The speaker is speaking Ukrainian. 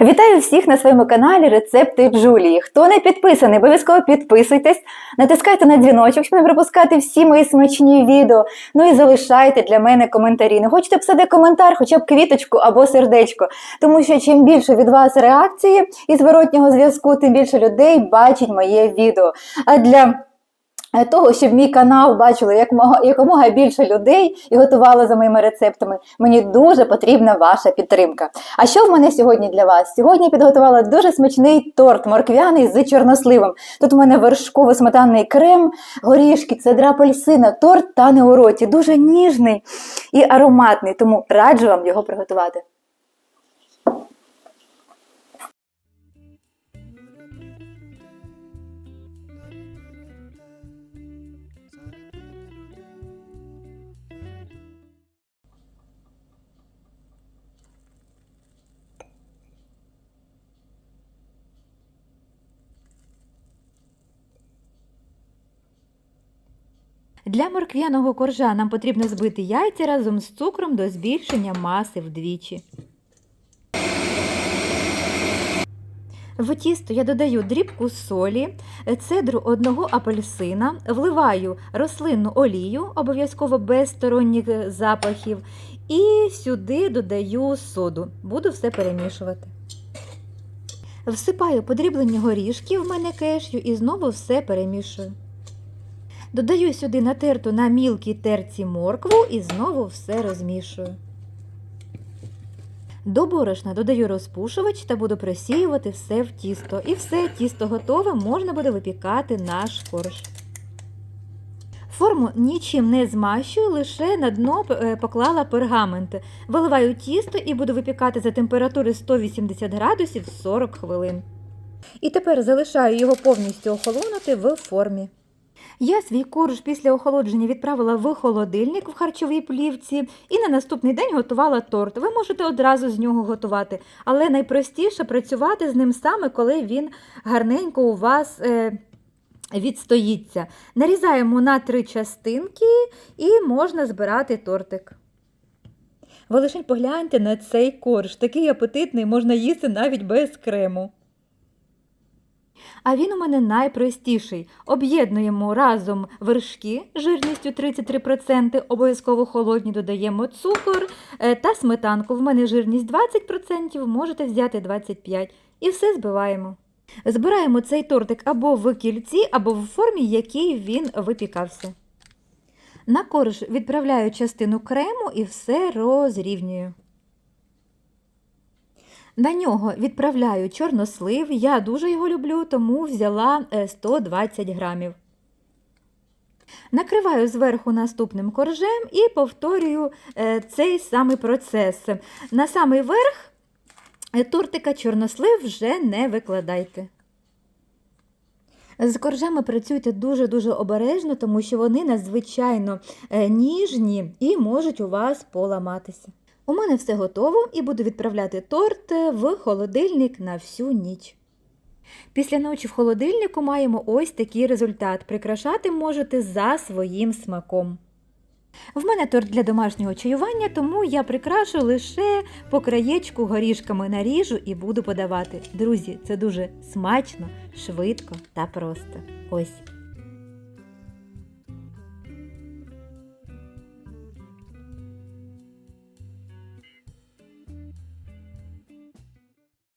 Вітаю всіх на своєму каналі Рецепти Бжулії. Хто не підписаний, обов'язково підписуйтесь, натискайте на дзвіночок, щоб не пропускати всі мої смачні відео. Ну і залишайте для мене коментарі. Не хочете писати коментар, хоча б квіточку або сердечко. Тому що чим більше від вас реакції і зворотнього зв'язку, тим більше людей бачить моє відео. А для того, щоб мій канал бачили якомога, якомога більше людей і готували за моїми рецептами, мені дуже потрібна ваша підтримка. А що в мене сьогодні для вас? Сьогодні я підготувала дуже смачний торт морквяний з чорносливом. Тут у мене вершково-сметанний крем, горішки, цедра апельсина, торт тане у роті. Дуже ніжний і ароматний, тому раджу вам його приготувати. Для морквяного коржа нам потрібно збити яйця разом з цукром до збільшення маси вдвічі. В тісто я додаю дрібку солі, цедру одного апельсина, вливаю рослинну олію, обов'язково без сторонніх запахів, і сюди додаю соду. Буду все перемішувати. Всипаю подріблені горішки в мене кешю і знову все перемішую. Додаю сюди натерту на мілкій терці моркву і знову все розмішую. До борошна додаю розпушувач та буду просіювати все в тісто. І все, тісто готове, можна буде випікати наш корж. Форму нічим не змащую, лише на дно е, поклала пергамент. Виливаю тісто і буду випікати за температури 180 градусів 40 хвилин. І тепер залишаю його повністю охолонути в формі. Я свій корж після охолодження відправила в холодильник в харчовій плівці і на наступний день готувала торт. Ви можете одразу з нього готувати, але найпростіше працювати з ним саме, коли він гарненько у вас е, відстоїться. Нарізаємо на три частинки і можна збирати тортик. Ви лише погляньте на цей корж, такий апетитний, можна їсти навіть без крему. А він у мене найпростіший. Об'єднуємо разом вершки жирністю 33%, обов'язково холодні додаємо цукор е, та сметанку. В мене жирність 20%, можете взяти 25% і все збиваємо. Збираємо цей тортик або в кільці, або в формі, в якій він випікався. На корж відправляю частину крему і все розрівнюю. На нього відправляю чорнослив. Я дуже його люблю, тому взяла 120 грамів. Накриваю зверху наступним коржем і повторюю е, цей самий процес. На самий верх е, тортика чорнослив вже не викладайте. З коржами працюйте дуже-дуже обережно, тому що вони надзвичайно е, ніжні і можуть у вас поламатися. У мене все готово і буду відправляти торт в холодильник на всю ніч. Після ночі в холодильнику маємо ось такий результат. Прикрашати можете за своїм смаком. В мене торт для домашнього чаювання, тому я прикрашу лише по краєчку горішками наріжу і буду подавати. Друзі, це дуже смачно, швидко та просто. Ось.